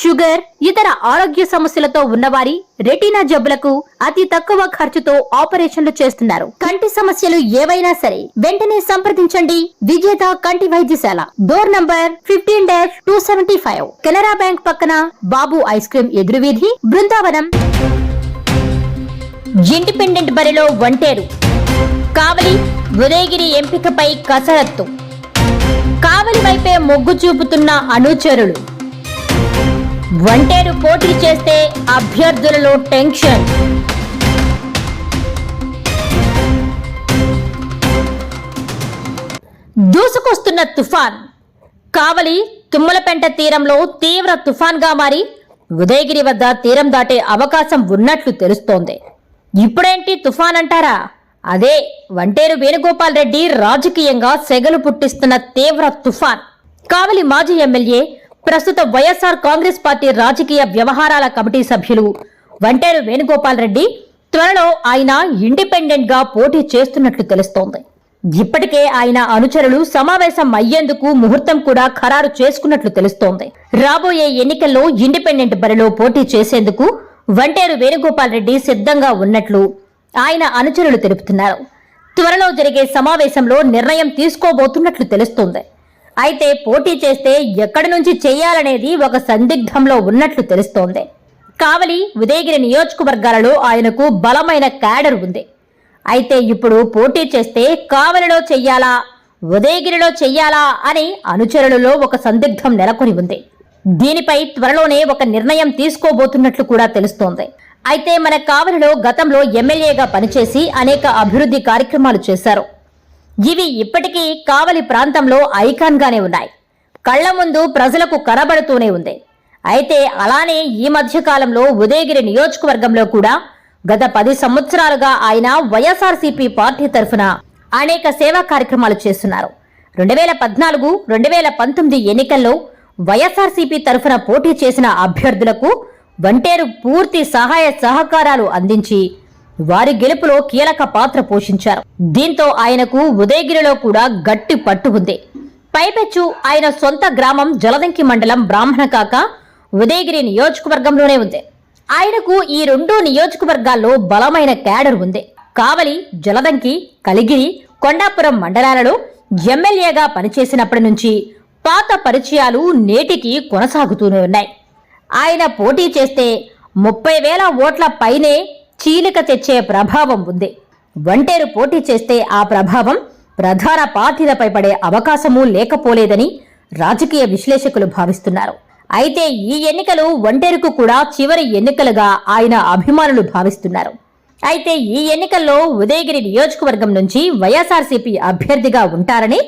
Sugar ఇతర ఆరోగ్య సమస్యలతో ఉన్నవారి రెటీనా జబ్బులకు అతి తక్కువ ఖర్చుతో ఆపరేషన్లు చేస్తున్నారు. కంటి సమస్యలు ఏవైనా సరే వెంటనే సంప్రదించండి. విజేత కంటి వైద్యశాల. Door number fifteen dash two seventy five. Canara bank పక్కన బాబు ఐస్ క్రీమ్ ఎదురువీధి బృందావనం. ఇండిపెండెంట్ బరిలో వంటేరు కావలి ఉదయగిరి ఎంపికపై కసరత్తు. కావలి వైపే మొగ్గు చూపుతున్న అనుచరులు. వంటేరు పోటీ చేస్తే అభ్యర్థులలో టెన్షన్. దూసుకొస్తున్న తుఫాన్. కావలి తుమ్మలపెంట తీరంలో తీవ్ర తుఫాన్గా మారి ఉదయగిరి వద్ద తీరం దాటే అవకాశం ఉన్నట్లు తెలుస్తోంది. ఇప్పుడేంటి తుఫాన్ అంటారా? అదే వంటేరు వేణుగోపాల్ రెడ్డి రాజకీయంగా సెగలు పుట్టిస్తున్న తీవ్ర తుఫాన్. కావలి మాజీ ఎమ్మెల్యే ప్రస్తుత వైఎస్ఆర్ కాంగ్రెస్ పార్టీ రాజకీయ వ్యవహారాల కమిటీ సభ్యులు వంటేరు వేణుగోపాల్ రెడ్డి త్వరలో ఆయన ఇండిపెండెంట్గా పోటీ చేస్తున్నట్లు తెలుస్తోంది. ఇప్పటికే ఆయన అనుచరులు సమావేశం అయ్యేందుకు ముహూర్తం కూడా ఖరారు చేసుకున్నట్లు తెలుస్తోంది. రాబోయే ఎన్నికల్లో ఇండిపెండెంట్ బరిలో పోటీ చేసేందుకు వంటేరు వేణుగోపాల్ రెడ్డి సిద్ధంగా ఉన్నట్లు ఆయన అనుచరులు తెలుపుతున్నారు. త్వరలో జరిగే సమావేశంలో నిర్ణయం తీసుకోబోతున్నట్లు తెలుస్తోంది. అయితే పోటీ చేస్తే ఎక్కడి నుంచి చేయాలనేది ఒక సందిగ్ధంలో ఉన్నట్లు తెలుస్తోంది. కావలి ఉదయగిరి నియోజకవర్గాలలో ఆయనకు బలమైన క్యాడర్ ఉంది. అయితే ఇప్పుడు పోటీ చేస్తే కావలిలో చెయ్యాలా ఉదయగిరిలో చెయ్యాలా అని అనుచరులలో ఒక సందిగ్ధం నెలకొని ఉంది. దీనిపై త్వరలోనే ఒక నిర్ణయం తీసుకోబోతున్నట్లు కూడా తెలుస్తోంది. అయితే మన కావలిలో గతంలో ఎమ్మెల్యేగా పనిచేసి అనేక అభివృద్ధి కార్యక్రమాలు చేశారు. ఇవి ఇప్పటికీ కావలి ప్రాంతంలో ఐకాన్గానే ఉన్నాయి. కళ్ళ ముందు ప్రజలకు కనబడుతూనే ఉంది. అయితే అలానే ఈ మధ్యకాలంలో ఉదయగిరి నియోజకవర్గంలో కూడా గత పది సంవత్సరాలుగా ఆయన వైఎస్ఆర్సీపీ పార్టీ తరఫున అనేక సేవా కార్యక్రమాలు చేస్తున్నారు. రెండు వేల పద్నాలుగు రెండు వేల పంతొమ్మిది ఎన్నికల్లో వైఎస్ఆర్సీపీ తరఫున పోటీ చేసిన అభ్యర్థులకు వంటేరు పూర్తి సహాయ సహకారాలు అందించి వారి గెలుపులో కీలక పాత్ర పోషించారు. దీంతో ఆయనకు ఉదయగిరిలో కూడా గట్టి పట్టు ఉంది. పైపెచ్చు ఆయన సొంత గ్రామం జలదంకి మండలం బ్రాహ్మణ కాక ఉదయగిరి నియోజకవర్గంలోనే ఉంది. ఆయనకు ఈ రెండు నియోజకవర్గాల్లో బలమైన క్యాడర్ ఉంది. కావలి జలదంకి కలిగిరి కొండాపురం మండలాలలో ఎమ్మెల్యేగా పనిచేసినప్పటి నుంచి పాత పరిచయాలు నేటికి కొనసాగుతూనే ఉన్నాయి. ఆయన పోటీ చేస్తే ముప్పై వేల ఓట్ల పైనే చీలిక తెచ్చే ప్రభావం ఉంది. వంటేరు పోటీ చేస్తే ఆ ప్రభావం ప్రధాన పార్టీలపై పడే అవకాశమూ లేకపోలేదని రాజకీయ విశ్లేషకులు భావిస్తున్నారు. అయితే ఈ ఎన్నికలు ఒంటేరుకు కూడా చివరి ఎన్నికలుగా ఆయన అభిమానులు భావిస్తున్నారు. అయితే ఈ ఎన్నికల్లో ఉదయగిరి నియోజకవర్గం నుంచి వైఎస్ఆర్సీపీ అభ్యర్థిగా ఉంటారని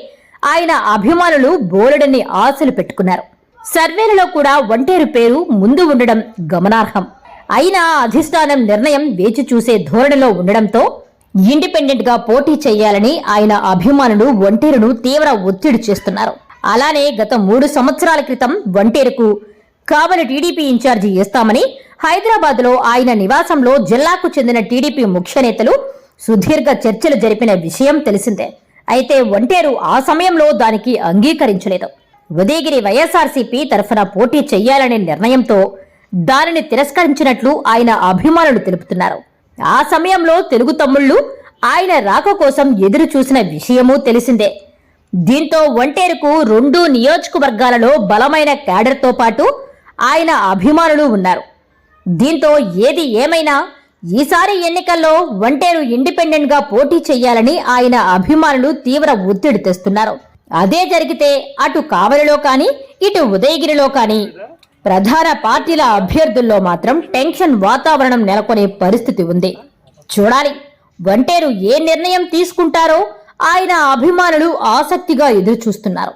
ఆయన అభిమానులు బోలెడన్ని ఆశలు పెట్టుకున్నారు. సర్వేలలో కూడా ఒంటేరు పేరు ముందు ఉండడం గమనార్హం. అయినా అధిష్టానం నిర్ణయం వేచి చూసే ధోరణిలో ఉండడంతో ఇండిపెండెంట్గా పోటీ చేయాలని ఆయన అభిమానులు ఒంటేరును తీవ్ర ఒత్తిడి చేస్తున్నారు. అలానే గత మూడు సంవత్సరాల క్రితం ఒంటేరుకు కావలి టీడీపీ ఇన్ఛార్జి ఇస్తామని హైదరాబాద్లో ఆయన నివాసంలో జిల్లాకు చెందిన టీడీపీ ముఖ్య నేతలు సుదీర్ఘ చర్చలు జరిపిన విషయం తెలిసిందే. అయితే ఒంటేరు ఆ సమయంలో దానికి అంగీకరించలేదు. ఉదయగిరి వైఎస్ఆర్సీపీ తరఫున పోటీ చెయ్యాలనే నిర్ణయంతో దానిని తిరస్కరించినట్లు ఆయన అభిమానులు తెలుపుతున్నారు. ఆ సమయంలో తెలుగు తమ్ముళ్ళు ఆయన రాక కోసం ఎదురు చూసిన విషయమూ తెలిసిందే. దీంతో ఒంటేరుకు రెండు నియోజకవర్గాలలో బలమైన క్యాడర్తో పాటు ఆయన అభిమానులు ఉన్నారు. దీంతో ఏది ఏమైనా ఈసారి ఎన్నికల్లో ఒంటేరు ఇండిపెండెంట్గా పోటీ చేయాలని ఆయన అభిమానులు తీవ్ర ఒత్తిడి తెస్తున్నారు. అదే జరిగితే అటు కావలిలో కానీ ఇటు ఉదయగిరిలో కానీ ప్రధాన పార్టీల అభ్యర్థుల్లో మాత్రం టెన్షన్ వాతావరణం నెలకొనే పరిస్థితి ఉంది. చూడాలి. ఒంటేరు ఏ నిర్ణయం తీసుకుంటారో ఆయన అభిమానులు ఆసక్తిగా ఎదురుచూస్తున్నారు.